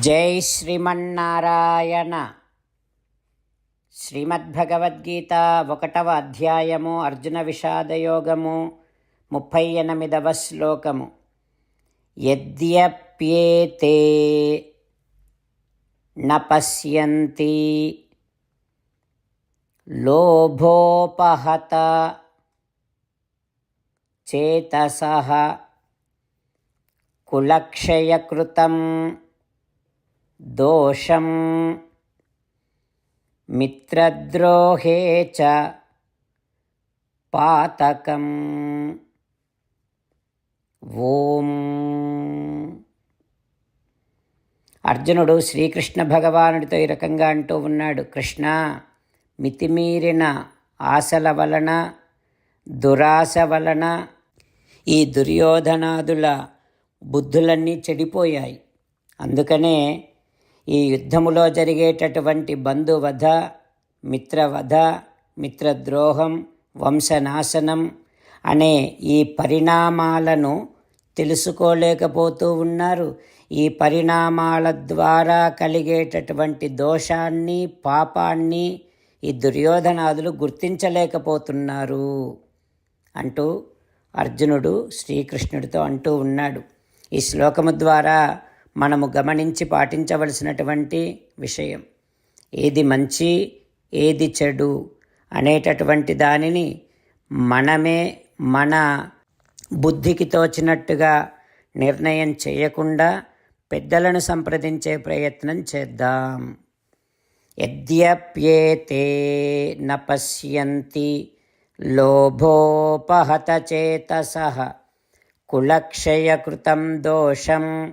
జై శ్రీమన్నారాయణ. శ్రీమద్భగవద్గీత ఒకటవ అధ్యాయము అర్జున విషాదయోగము ముప్పై ఎనిమిదవ శ్లోకము. యద్యప్యేతే న లోభోపహత చేతస కులక్షయకృతం దోషం. మిత్రద్రోహే చ పాతకం. ఓం. అర్జునుడు శ్రీకృష్ణ భగవానుడితో ఈ రకంగా అంటూ ఉన్నాడు. కృష్ణ మితిమీరిన ఆశల వలన దురాశ వలన ఈ దుర్యోధనాదుల బుద్ధులన్నీ చెడిపోయాయి. అందుకనే ఈ యుద్ధములో జరిగేటటువంటి బంధువధ మిత్రవధ మిత్రద్రోహం వంశనాశనం అనే ఈ పరిణామాలను తెలుసుకోలేకపోతూ ఉన్నారు. ఈ పరిణామాల ద్వారా కలిగేటటువంటి దోషాన్ని పాపాన్ని ఈ దుర్యోధనాదులు గుర్తించలేకపోతున్నారు అంటూ అర్జునుడు శ్రీకృష్ణుడితో అంటూ ఉన్నాడు. ఈ శ్లోకము ద్వారా మనము గమనించి పాటించవలసినటువంటి విషయం. ఏది మంచి ఏది చెడు అనేటటువంటి దానిని మనమే మన బుద్ధికి తోచినట్టుగా నిర్ణయం చేయకుండా పెద్దలను సంప్రదించే ప్రయత్నం చేద్దాం. యద్యప్యేతే న పశ్యంతి లోభోపహత కులక్షయకృతం దోషం